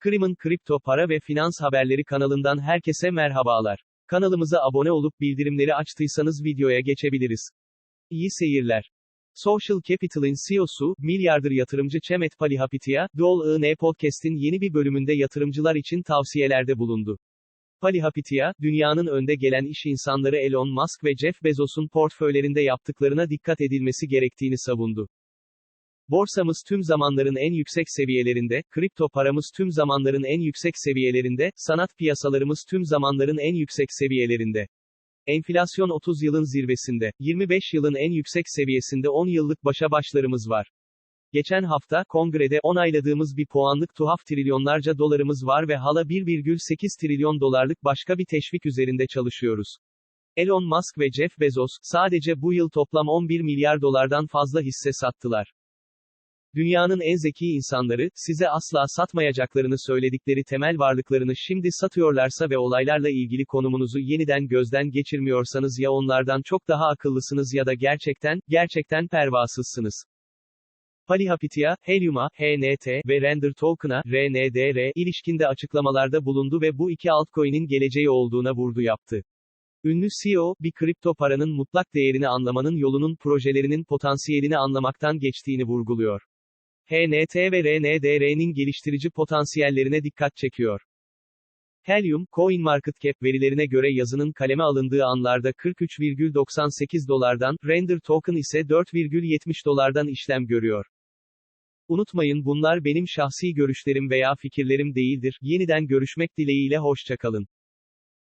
Krim'in kripto para ve finans haberleri kanalından herkese merhabalar. Kanalımıza abone olup bildirimleri açtıysanız videoya geçebiliriz. İyi seyirler. Social Capital'in CEO'su, milyarder yatırımcı Çemet Palihapitiya, Doğal IN Podcast'in yeni bir bölümünde yatırımcılar için tavsiyelerde bulundu. Palihapitiya, dünyanın önde gelen iş insanları Elon Musk ve Jeff Bezos'un portföylerinde yaptıklarına dikkat edilmesi gerektiğini savundu. Borsamız tüm zamanların en yüksek seviyelerinde, kripto paramız tüm zamanların en yüksek seviyelerinde, sanat piyasalarımız tüm zamanların en yüksek seviyelerinde. Enflasyon 30 yılın zirvesinde, 25 yılın en yüksek seviyesinde 10 yıllık başa başlarımız var. Geçen hafta, kongrede onayladığımız bir puanlık tuhaf trilyonlarca dolarımız var ve hala 1,8 trilyon dolarlık başka bir teşvik üzerinde çalışıyoruz. Elon Musk ve Jeff Bezos, sadece bu yıl toplam 11 milyar dolardan fazla hisse sattılar. Dünyanın en zeki insanları, size asla satmayacaklarını söyledikleri temel varlıklarını şimdi satıyorlarsa ve olaylarla ilgili konumunuzu yeniden gözden geçirmiyorsanız ya onlardan çok daha akıllısınız ya da gerçekten, gerçekten pervasızsınız. Palihapitiya, Helium'a, HNT ve Render Token'a, RNDR, ilişkinde açıklamalarda bulundu ve bu iki altcoin'in geleceği olduğuna vurdu yaptı. Ünlü CEO, bir kripto paranın mutlak değerini anlamanın yolunun projelerinin potansiyelini anlamaktan geçtiğini vurguluyor. HNT ve RNDR'nin geliştirici potansiyellerine dikkat çekiyor. Helium, CoinMarketCap verilerine göre yazının kaleme alındığı anlarda 43,98 dolardan, Render Token ise 4,70 dolardan işlem görüyor. Unutmayın bunlar benim şahsi görüşlerim veya fikirlerim değildir. Yeniden görüşmek dileğiyle hoşçakalın.